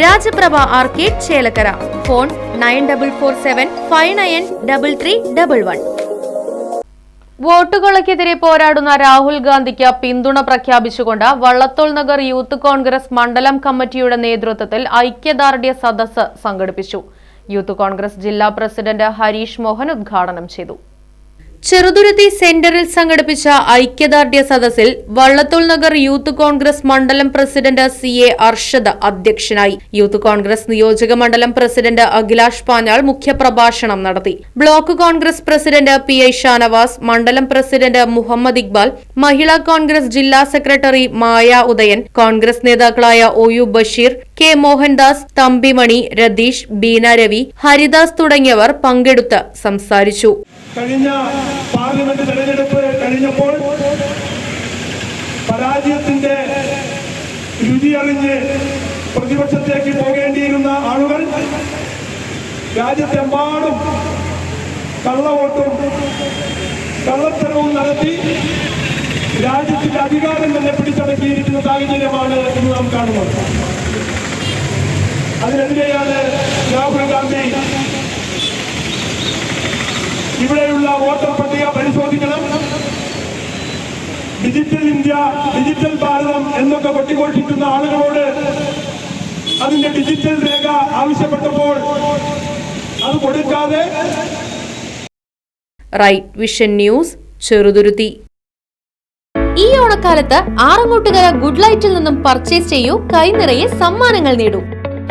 Rajaprabha arcade Chelakkara. Phone nine double four seven five nine double three double one. വോട്ടുകൾക്കെതിരെ പോരാടുന്ന രാഹുൽ ഗാന്ധിക്ക് പിന്തുണ പ്രഖ്യാപിച്ചുകൊണ്ട് Vallathol Nagar youth Congress മണ്ഡലം കമ്മിറ്റിയുടെ നേതൃത്വത്തിൽ ഐക്യദാർഢ്യ സദസ്സ് സംഘടിപ്പിച്ചു. യൂത്ത് കോൺഗ്രസ് ജില്ലാ പ്രസിഡന്റ് ഹരീഷ് മോഹൻ ഉദ്ഘാടനം ചെയ്തു. ചെറുതുരുത്തി സെന്ററിൽ സംഘടിപ്പിച്ച ഐക്യദാർഢ്യ സദസ്സിൽ വള്ളത്തോൾ നഗർ യൂത്ത് കോൺഗ്രസ് മണ്ഡലം പ്രസിഡന്റ് സി എ അർഷദ് അധ്യക്ഷനായി. യൂത്ത് കോൺഗ്രസ് നിയോജക മണ്ഡലം പ്രസിഡന്റ് അഖിലാഷ് പാഞ്ഞാൾ മുഖ്യപ്രഭാഷണം നടത്തി. Block Congress president P I Shanavas മണ്ഡലം പ്രസിഡന്റ് മുഹമ്മദ് ഇക്ബാൽ മഹിളാ കോൺഗ്രസ് ജില്ലാ സെക്രട്ടറി മായ ഉദയൻ കോൺഗ്രസ് നേതാക്കളായ O U Basheer K Mohandas Thampimani Ratheesh Beena Ravi Haridas തുടങ്ങിയവർ പങ്കെടുത്ത് സംസാരിച്ചു. കഴിഞ്ഞ പാർലമെന്റ് തെരഞ്ഞെടുപ്പ് കഴിഞ്ഞപ്പോൾ പരാജയത്തിന്റെ രുചി അറിഞ്ഞ് പ്രതിപക്ഷത്തേക്ക് പോകേണ്ടിയിരുന്ന ആളുകൾ രാജ്യത്തെമ്പാടും കള്ളവോട്ടും കള്ളത്തരവും നടത്തി രാജ്യത്തിന്റെ അധികാരം തന്നെ പിടിച്ചടക്കിയിരിക്കുന്ന സാഹചര്യമാണ് ഇന്ന് നാം കാണുന്നത്. അതിനെതിരെയാണ് രാഹുൽ ഗാന്ധി ഇവിടെയുള്ള വോട്ടർ പട്ടിക പരിശോധിക്കണം. ഡിജിറ്റൽ ഇന്ത്യ ഡിജിറ്റൽ ഭാരതം എന്നൊക്കെ കൊട്ടിഘോഷിക്കുന്ന ആളുകളോട് അതിന്റെ ഡിജിറ്റൽ രേഖ ആവശ്യപ്പെട്ടപ്പോൾ അത് കൊടുക്കാതെ റൈറ്റ് വിഷൻ ന്യൂസ് ചെറുതുരുത്തി ഈ ഓണക്കാലത്ത് ആറങ്ങോട്ടുകര ഗുഡ് ലൈറ്റിൽ നിന്നും പർച്ചേസ് ചെയ്യൂ കൈനിറയെ സമ്മാനങ്ങൾ നേടൂ.